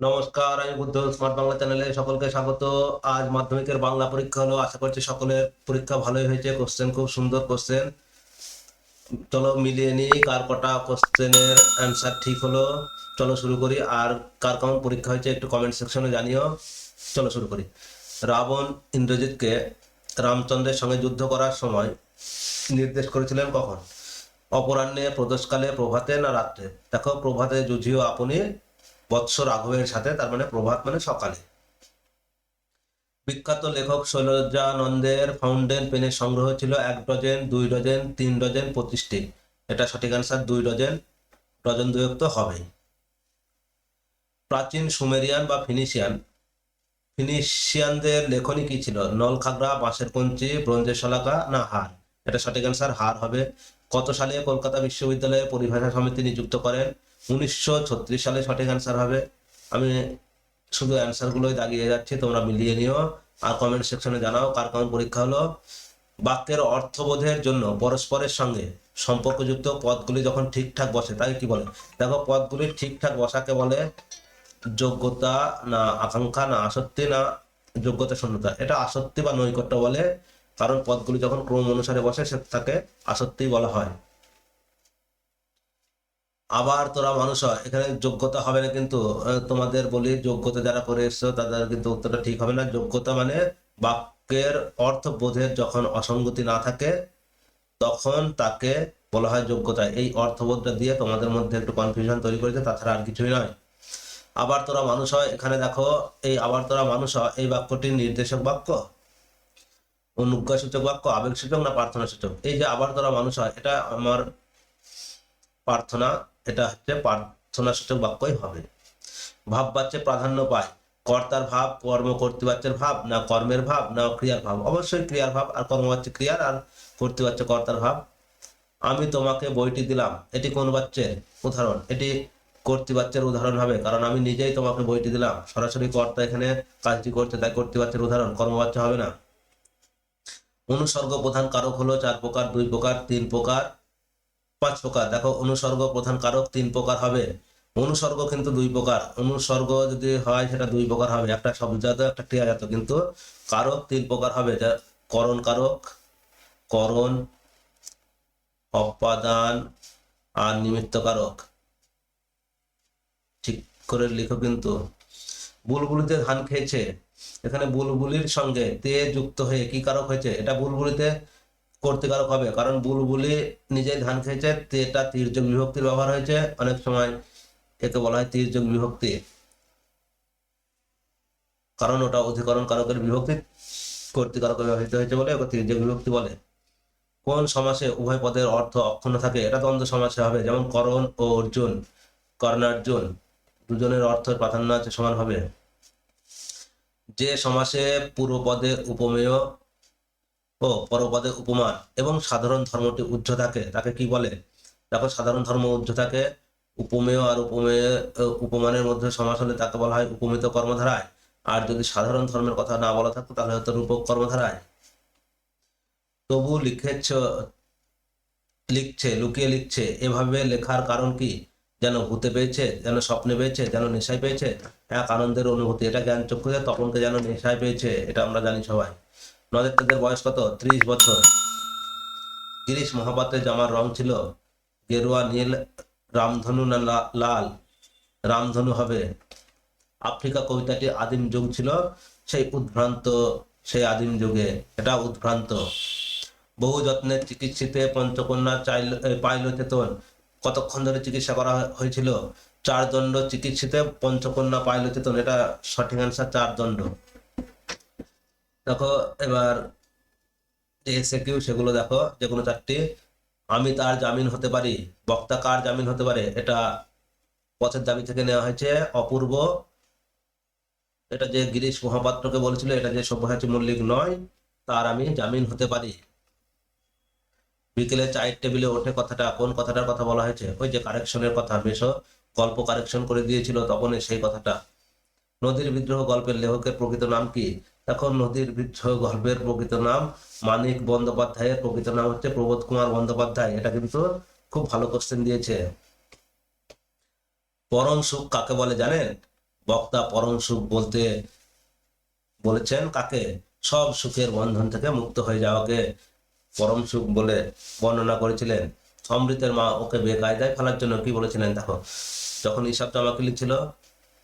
নমস্কার, আমি বুদ্ধ স্মার্ট বাংলা চ্যানেলে সকলকে স্বাগত। আজ মাধ্যমিকের বাংলা পরীক্ষা হলো। আশা করছি সকলের পরীক্ষা ভালোই হয়েছে। কোশ্চেন খুব সুন্দর কোশ্চেন চলো মিলিয়ে নিই কার কটা কোশ্চেনের অ্যান্সার ঠিক হলো। চলো শুরু করি। আর কার কেমন পরীক্ষা হয়েছে একটু কমেন্ট সেকশনে জানিও। চলো শুরু করি। রাবণ ইন্দ্রজিৎকে রামচন্দ্রের সঙ্গে যুদ্ধ করার সময় নির্দেশ করেছিলেন কখন? অপরাহ্নে, প্রদোষকালে, প্রভাতে না রাত্রে? দেখো, প্রভাতে যুঝিও আপনি বৎস রাঘবের সাথে, তার মানে প্রভাত মানে সকালে। বিখ্যাত লেখক শৈলজানন্দের ফাউন্টেন পেনের সংগ্রহ ছিল এক ডজেন, দুই ডজেন, তিন ডজেন, পঁচিশটি। এটা সঠিক অ্যান্সার দুই ডজেন, ডজন দুয়েক তো হবেই। প্রাচীন সুমেরিয়ান বা ফিনিশিয়ান। ফিনিশিয়ানদের লেখনী কি ছিল? নলখাগড়া বাঁশের কঞ্চি ব্রোঞ্জের শলাকা না হার? এটা সঠিক আনসার হার হবে। কত সালে কলকাতা বিশ্ববিদ্যালয়ে পরিভাষা সমিতি নিযুক্ত করেন? উনিশশো ছত্রিশ সালে সঠিক অ্যান্সার হবে। আমি শুধু অ্যান্সারগুলোই দাগিয়ে যাচ্ছি, তোমরা মিলিয়ে নিও। আর কমেন্ট সেকশনে জানাও কার কেমন পরীক্ষা হলো। বাক্যের অর্থবোধের জন্য পরস্পরের সঙ্গে সম্পর্কযুক্ত পদগুলি যখন ঠিকঠাক বসে তাই কি বলে? দেখো, পদগুলি ঠিকঠাক বসাকে বলে যোগ্যতা না আকাঙ্ক্ষা, না আসক্তি, না যোগ্যতা শূন্যতা। এটা আসক্তি বা নৈকট্য বলে, কারণ পদগুলি যখন ক্রম অনুসারে বসে, সে তাকে আসক্তি বলা হয়। আবার তোরা মানুষ হয়। এখানে যোগ্যতা হবে না কিন্তু তোমাদের বলি যোগ্যতা যারা করে এসছো, তাদের কিন্তু উত্তরটা ঠিক হবে না। যোগ্যতা মানে বাক্যের অর্থবোধের যখন অসঙ্গতি না থাকে, তখন তাকে বলা হয় যোগ্যতা। এই অর্থবোধটা দিয়ে তোমাদের মধ্যে একটু কনফিউশন তৈরি করেছে, তাছাড়া আর কিছুই নয়। আবার তোরা মানুষ হয়, এখানে দেখো, এই আবার তোরা মানুষ হয়, এই বাক্যটি নির্দেশক বাক্য, অনুজ্ঞাসূচক বাক্য আবেগ সূচক না প্রার্থনা সূচক এই যে আবার তোরা মানুষ হয়, এটা আমার প্রার্থনা। এটা হচ্ছে প্রার্থনা সূচক বাক্যই হবে। ভাব বাচ্চে প্রাধান্য পায়। কর্তার ভাব, কর্ম কর্তৃবাচ্যের ভাব, না কর্মের ভাব, না ক্রিয়ার ভাব। অবশ্যই ক্রিয়ার ভাব আর কর্মবাচ্য ক্রিয়ার আর কর্তৃবাচ্য কর্তার ভাব। আমি তোমাকে বইটি দিলাম। এটি কোন বাচ্চের? উদাহরণ। এটি কর্তৃবাচ্যের উদাহরণ হবে। কারণ আমি নিজেই তোমাকে বইটি দিলাম। সরাসরি কর্তা এখানে কাজটি করছে, তাই কর্তৃবাচ্যের উদাহরণ। কর্মবাচ্য হবে না। অনুসর্গ প্রধান কারক হলো চার প্রকার, দুই প্রকার, তিন প্রকার। পাঁচ প্রকার। দেখো, অনুসর্গ প্রধান কারক তিন প্রকার হবে। অনুসর্গ কিন্তু দুই প্রকার। অনুসর্গ যদি হয়, সেটা দুই প্রকার হবে। একটা শব্দজাত, একটা ক্রিয়াজাত। কিন্তু কারক তিন প্রকার হবে। যা করণ কারক, করণ, অপাদান আর নিমিত্ত কারক। ঠিক করে লিখো কিন্তু। বুলবুলিতে ধান খেয়েছে। এখানে বুলবুলির সঙ্গে তে যুক্ত হয়ে কি কারক হয়েছে? এটা বুলবুলিতে কর্তৃকারক হবে। কারণ বুলবুলি নিজেই ধান খেয়েছে, এটা তীর্যক বিভক্তির ব্যবহার হয়েছে। অনেক সময় একে বলা হয় তীর্যক বিভক্তি। কারণ ওটা অধিকরণ কারকের বিভক্তি, কর্তৃকারক ব্যবহৃত হয়েছে বলে ওকে তীর্যক বিভক্তি বলে। কোন সমাসে উভয় পদের অর্থ অক্ষুণ্ণ থাকে, এটা দ্বন্দ্ব সমাসে হবে। যেমন করণ ও অর্জুন, কর্ণার্জুন, দুজনের অর্থ প্রাধান্য আছে সমান হবে। যে সমাসে পূর্বপদে উপমেয় ও পরপদে উপমান এবং সাধারণ ধর্মটি উজ্জ্ব থাকে তাকে কি বলে? দেখো, সাধারণ ধর্ম উজ্জ্ব থাকে উপমেয় আর উপমেয় উপমানের মধ্যে সমাস হলে তাকে বলা হয় উপমিত কর্মধারায়। আর যদি সাধারণ ধর্মের কথা না বলা থাকতো, তাহলে হয়তো রূপক কর্মধারায়। তবু লিখেছ, লিখছে, লুকিয়ে লিখছে, এভাবে লেখার কারণ কি? যেন ভূতে পেয়েছে, যেন স্বপ্নে পেয়েছে, যেন নেশায় পেয়েছে। এক আনন্দের অনুভূতি, এটা জ্ঞান চক্ষুতে তপনকে যেন নেশায় পেয়েছে, এটা আমরা জানি সবাই। নদের তাদের বয়স কত? ত্রিশ বছর। গিরিশ মহাপাত্রের জামার রং ছিল, গেরুয়া, নীল, রামধনু না লাল? রামধনু হবে। আফ্রিকা কবিতাটি আদিম যুগ ছিল, সেই উদ্ভ্রান্ত, সেই আদিম যুগে। এটা উদ্ভ্রান্ত। বহু যত্নের চিকিৎসিতে পঞ্চকন্যা চাইল পাইল চেতন কতক্ষণ ধরে চিকিৎসা করা হয়েছিল? চার দণ্ড চিকিৎসিতে পঞ্চকন্যা পাইল চেতন এটা সঠিক অ্যান্সার চার দণ্ড। দেখো, এবার যে এসে কিউ সেগুলো দেখো, যে কোনো চারটি, আমি তার জামিন হতে পারি, বক্তা কার জামিন হতে পারে, এটা পথের দাবি থেকে নেওয়া হয়েছে, অপূর্ব। এটা যে গিরিশ মহাপাত্রকে বলেছিল, এটা যে সব্যসাচী মল্লিক নয়, তার আমি জামিন হতে পারি। বিকেলে চায়ের টেবিলে ওঠে কথাটা, কোন কথাটার কথা বলা হয়েছে? ওই যে কারেকশনের কথা বেশ গল্প কারেকশন করে দিয়েছিল তখন সেই কথাটা। নদীর বিদ্রোহ গল্পের লেখকের প্রকৃত নাম কি? এখন নদীর বিদ্রোহ গল্পের প্রকৃত নাম, মানিক বন্দ্যোপাধ্যায়ের প্রকৃত নাম হচ্ছে প্রবোধ কুমার বন্দ্যোপাধ্যায়। এটা কিন্তু খুব ভালো কোশ্চেন দিয়েছে। পরম সুখ কাকে বলে জানেন? বক্তা পরম সুখ বলতে বলেছেন কাকে? সব সুখের বন্ধন থেকে মুক্ত হয়ে যাওয়াকে পরম সুখ বলে বর্ণনা করেছিলেন। অমৃতের মা ওকে বেকায়দায় ফেলার জন্য কি বলেছিলেন? দেখো, যখন ঈশব চামাকিলি ছিল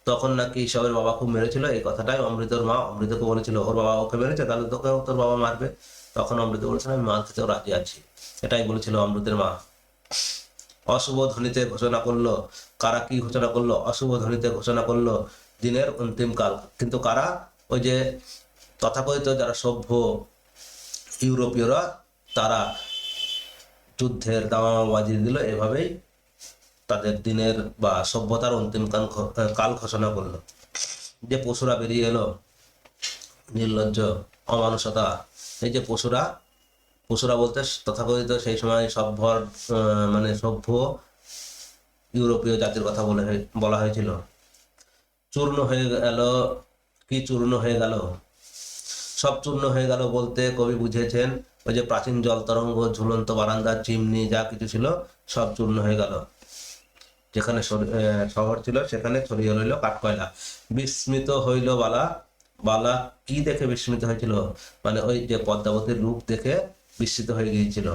তখন নাকি ঈশবের বাবা খুব মেরেছিল, এই কথাটাই অমৃতর মা, অমৃতকে বলেছিল, ওর বাবা ওকে মেরেছে, তাহলে তোকে তোর বাবা মারবে। তখন অমৃত বলেছিল, আমি মার খেতেও রাজি আছি। এটাই বলেছিল অমৃতের মা। অশুভ ধ্বনিতে ঘোষণা করল, কারা কি ঘোষণা করল? অশুভ ধ্বনিতে ঘোষণা করল, দিনের অন্তিম কাল। কিন্তু কারা? ওই যে তথাকথিত যারা সভ্য ইউরোপীয়রা, তারা যুদ্ধের দামামা বাজিয়ে দিল, এভাবেই তাদের দিনের বা সভ্যতার অন্তিম কাল কাল ঘোষণা করল। যে পশুরা বেরিয়ে এলো, নির্লজ্জ, অমানুষতা, এই যে পশুরা পশুরা বলতে তথাকথিত সেই সময় সভ্য মানে সভ্য ইউরোপীয় জাতির কথা বলে বলা হয়েছিল। চূর্ণ হয়ে গেল, কি চূর্ণ হয়ে গেল? সব চূর্ণ হয়ে গেল বলতে কবি বুঝেছেন ওই যে প্রাচীন জল তরঙ্গ ঝুলন্ত বারান্দা, চিমনি যা কিছু ছিল, সব চূর্ণ হয়ে গেল। যেখানে শহর ছিল, সেখানে ছড়িয়ে রইল কাঠকয়লা। বিস্মিত হইল বালা বালা কি দেখে বিস্মিত হয়েছিল? মানে ওই যে পদ্মাবতীর রূপ দেখে বিস্মিত হয়ে গিয়েছিল।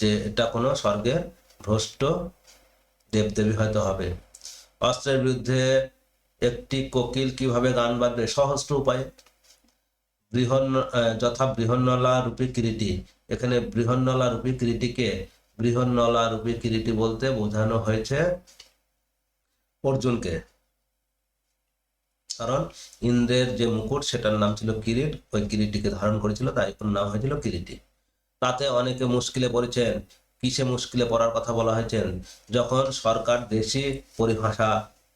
যে এটা কোনো স্বর্গের ভ্রষ্ট দেবদেবী হয়তো হবে। অস্ত্রের বিরুদ্ধে একটি কোকিল কীভাবে গান বাজবে? সহস্র উপায়। বৃহন্ন যথা বৃহন্নলা রূপী কিরিটি। এখানে বৃহন্নলা রূপী কিরিটিকে বৃহন্নলা রূপী কিরিটি বলতে বোঝানো হয়েছে অর্জুনকে। কারণ ইন্দ্রের যে মুকুট, সেটার নাম ছিল কিরিট। ওই কিরিটিকে ধারণ করেছিল, তাই নাম হয়েছিল কিরিটি তাতে অনেকে মুশকিলে পড়েছেন। কিসে মুশকিলে পড়ার কথা বলা হয়েছেন যখন সরকার দেশি পরিভাষা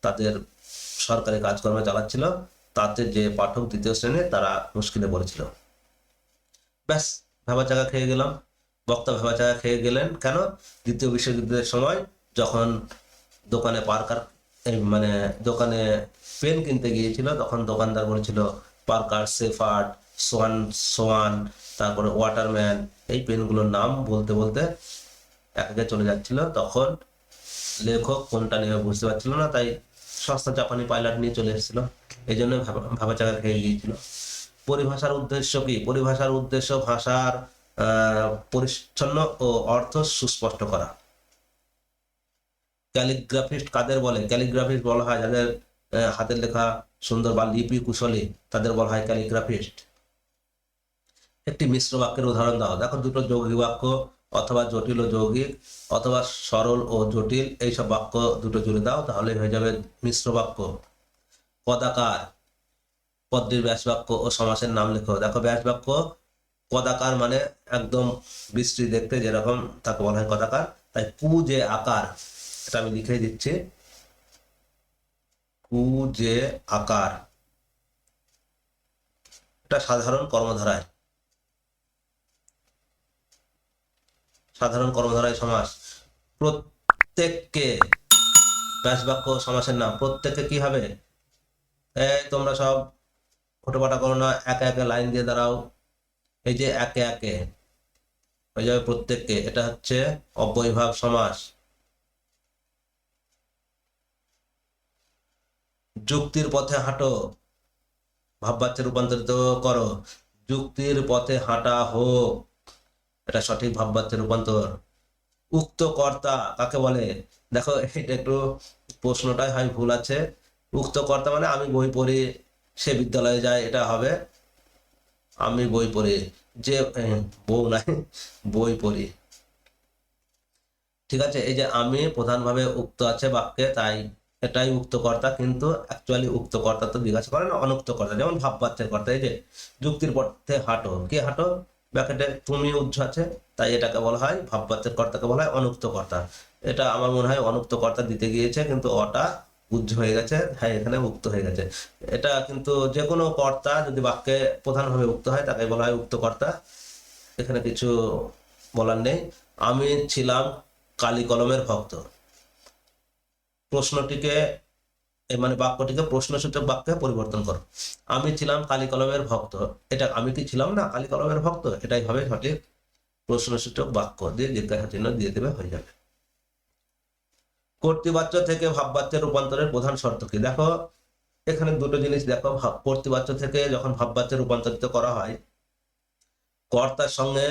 তাদের সরকারি কাজকর্মে চালাচ্ছিল, তাতে যে পাঠক দ্বিতীয় শ্রেণি তারা মুশকিলে পড়েছিল। ব্যাস ভাবা চাকা খেয়ে গেলাম। বক্তা ভাবা খেয়ে গেলেন। কেন? দ্বিতীয় বিশ্বযুদ্ধের সময় যখন দোকানে পার্কার মানে দোকানে পেন কিনতে গিয়েছিল, তখন দোকানদার বলেছিল, পার্কার সেফার্ড সোয়ান সোয়ান, তারপরে ওয়াটারম্যান, এই পেনগুলোর নাম বলতে বলতে এক চলে যাচ্ছিল। তখন লেখক কোনটা নেবে বুঝতে পারছিল না, তাই সস্তা জাপানি পাইলট নিয়ে চলে এসেছিল। এই জন্য ভাবা চাকা খেয়ে গিয়েছিল। পরিভাষার উদ্দেশ্য কি? পরিভাষার উদ্দেশ্য ভাষার পরিচ্ছন্ন ও অর্থ সুস্পষ্ট করা। ক্যালিগ্রাফিস্ট কাদের বলে? ক্যালিগ্রাফিস্ট বলা হয় যাদের হাতের লেখা সুন্দর বা লিপি কুশলী, তাদের বলা হয় ক্যালিগ্রাফিস্ট। একটি মিশ্র বাক্যের উদাহরণ দাও। দেখো, দুটো যৌগিক বাক্য, অথবা জটিল ও যৌগিক, অথবা সরল ও জটিল, এইসব বাক্য দুটো জুড়ে দাও, তাহলে হয়ে যাবে মিশ্র বাক্য। পদাকার, পদ্মের ব্যাস বাক্য ও সমাসের নাম লেখো। দেখো, ব্যাস বাক্য পদাকার মানে একদম বৃষ্টি দেখতে যেরকম তাকে বলা হয় পদাকার তাই কু যে আকার, এটা আমি লিখে দিচ্ছি। কু যে আকার। এটা সাধারণ কর্মধারায়। সাধারণ কর্মধারায় সমাস। প্রত্যেককে ব্যাস বাক্য সমাসের নাম, প্রত্যেককে কি হবে? তোমরা সব ফটোপাটা করো না, একে একে লাইন দিয়ে দাঁড়াও। এই যে একে একে হয়ে যাবে প্রত্যেককে, এটা হচ্ছে অব্যয়ভাব সমাস। যুক্তির পথে হাঁটো ভাববাচ্যে রূপান্তরিত করো। যুক্তির পথে হাঁটা হোক, এটা সঠিক ভাববাচ্যে রূপান্তর। উক্ত কর্তা কাকে বলে? দেখো, এটা একটু প্রশ্নটাই হয়, ভুল আছে। উক্ত কর্তা মানে আমি বই পড়ি, সে বিদ্যালয়ে যায়, এটা হবে। আমি বই পড়ি যে বউ নাই বই পড়ি। ঠিক আছে এই যে আমি প্রধানভাবে উক্ত আছে বাক্যে তাই এটাই উক্ত কর্তা কিন্তু অ্যাকচুয়ালি উক্ত কর্তা তো জিজ্ঞাসা করে না অনুক্ত কর্তা যেমন ভাববাচ্যের কর্তা এই যে যুক্তির পথে হাঁটো। কে হাঁটো? ব্যাকেটে তুমি উজ্জ আছে তাই এটাকে বলা হয় ভাববাচ্যের কর্তাকে বলা হয় অনুক্ত কর্তা এটা আমার মনে হয় অনুক্ত কর্তা দিতে গিয়েছে কিন্তু অটা উজ্জ হয়ে গেছে হ্যাঁ এখানে উক্ত হয়ে গেছে। এটা কিন্তু যে কোনো কর্তা যদি বাক্যে প্রধানভাবে উক্ত হয়, তাকে বলা হয় উক্ত কর্তা। এখানে কিছু বলার নেই। আমি ছিলাম কালি কলমের ভক্ত। প্রশ্নটিকে মানে বাক্যটিকে প্রশ্নসূচক বাক্যে পরিবর্তন করো। আমি ছিলাম কালি কলমের ভক্ত। এটা আমি কি ছিলাম? না, কালি কলমের ভক্ত। এটাই হবে সঠিক প্রশ্নসূচক বাক্য। দিয়ে জিজ্ঞাসা চিহ্ন দিয়ে দেবে, হয়ে যাবে। কর্তৃবাচ্য থেকে ভাববাচ্যের রূপান্তরের প্রধান শর্ত কি? দেখো, এখানে দুটো জিনিস দেখো কর্তৃবাচ্য থেকে যখন ভাববাচ্যে রূপান্তরিত করা হয়, কর্তার সঙ্গে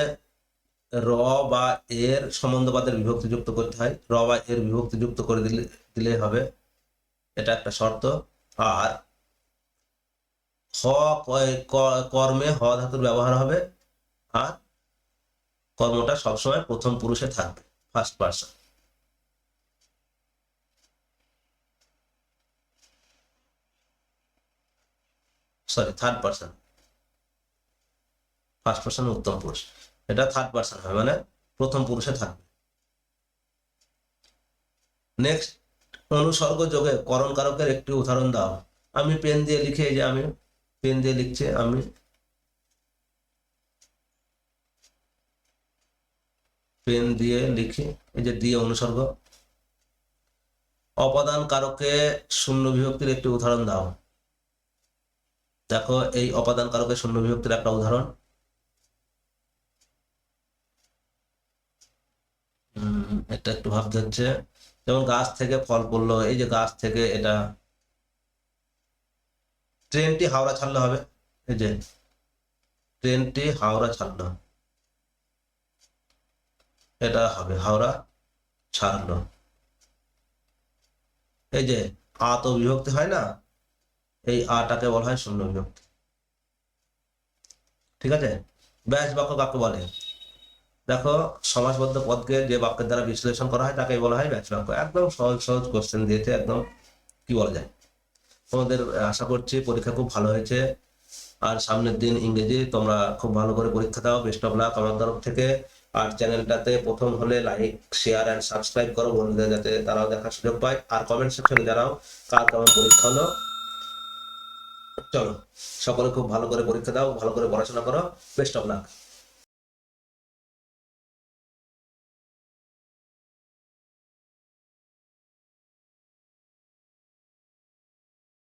র বা এর সম্বন্ধবাদের বিভক্তি যুক্ত করতে হয়। র বা এর বিভক্তি যুক্ত করে দিলে দিলে হবে। এটা একটা শর্ত। আর হ কর্মে হ ধাতুর ব্যবহার হবে। আর কর্মটা সবসময় প্রথম পুরুষে থাকবে first person sorry third person first person উত্তম পুরুষ। এটা থার্ড পার্সন হবে মানে প্রথম পুরুষে থাকবে। নেক্সট অনুসর্গ যোগে করণ কারকের একটি উদাহরণ দাও। আমি পেন দিয়ে লিখে যে আমি পেন দিয়ে লিখছে, আমি পেন দিয়ে লিখি, এই যে দিয়ে অনুসর্গ। অপাদান কারকে শূন্য বিভক্তির একটি উদাহরণ দাও। দেখো, এই অপাদান কারকের শূন্য বিভক্তির একটা উদাহরণ। এটা একটু ভাবতে হচ্ছে যেমন গাছ থেকে ফল পড়ল, এই যে গাছ থেকে এটা ট্রেনটি হাওড়া ছাড়লে হবে। এই যে ট্রেনটি হাওড়া ছাড়লো, এটা হবে হাওড়া ছাড়লো। এই যে আ তো বিভক্তি হয় না? এই আটাকে বলা হয় শূন্য বিভক্তি। ঠিক আছে? ব্যাস বাক্য কাকে বলে? দেখো সমাজবদ্ধ পদকে যে বাক্যের দ্বারা বিশ্লেষণ করা হয় তাকে বলা হয় ব্যাস বাক্য। একদম সহজ সহজ কোশ্চেন দিয়েছে, একদম কি বলা যায়? তোমাদের আশা করছি পরীক্ষা খুব ভালো হয়েছে। আর সামনের দিন ইংরেজি, তোমরা খুব ভালো করে পরীক্ষা দাও। বেস্ট অফ লাক আমার তরফ থেকে। আর চ্যানেলটাতে প্রথম হলে লাইক শেয়ার অ্যান্ড সাবস্ক্রাইব করো বন্ধুদের, যাতে তারাও দেখার সুযোগ পায়। আর কমেন্ট সেকশনে জানাও কার কেমন পরীক্ষা হলো। চলো সকলে খুব ভালো করে পরীক্ষা দাও ভালো করে পড়াশোনা করো বেস্ট অফ লাক